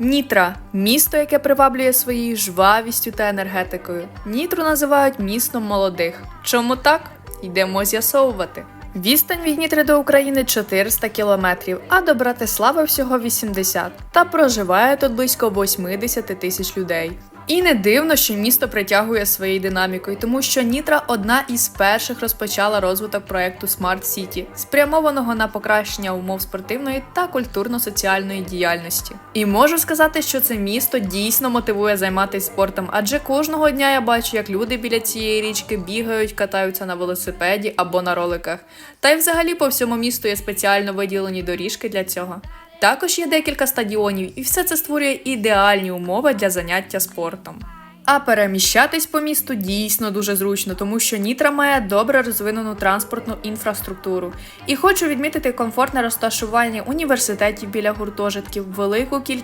Нітра місто, яке приваблює своєю жвавістю та енергетикою. Нітру називають містом молодих. Чому так? Йдемо з'ясовувати. Відстань від Нітри до України 400 кілометрів, а до Братислави всього 80, та проживає тут близько 80 тисяч людей. І не дивно, що місто притягує своєю динамікою, тому що Нітра одна із перших розпочала розвиток проекту Smart City, спрямованого на покращення умов спортивної та культурно-соціальної діяльності. І можу сказати, що це місто дійсно мотивує займатися спортом, адже кожного дня я бачу, як люди біля цієї річки бігають, катаються на велосипеді або на роликах. Та й взагалі по всьому місту є спеціально виділені доріжки для цього. Також є декілька стадіонів, і все це створює ідеальні умови для заняття спортом. А переміщатись по місту дійсно дуже зручно, тому що Нітра має добре розвинену транспортну інфраструктуру. І хочу відмітити комфортне розташування університетів біля гуртожитків, велику кількість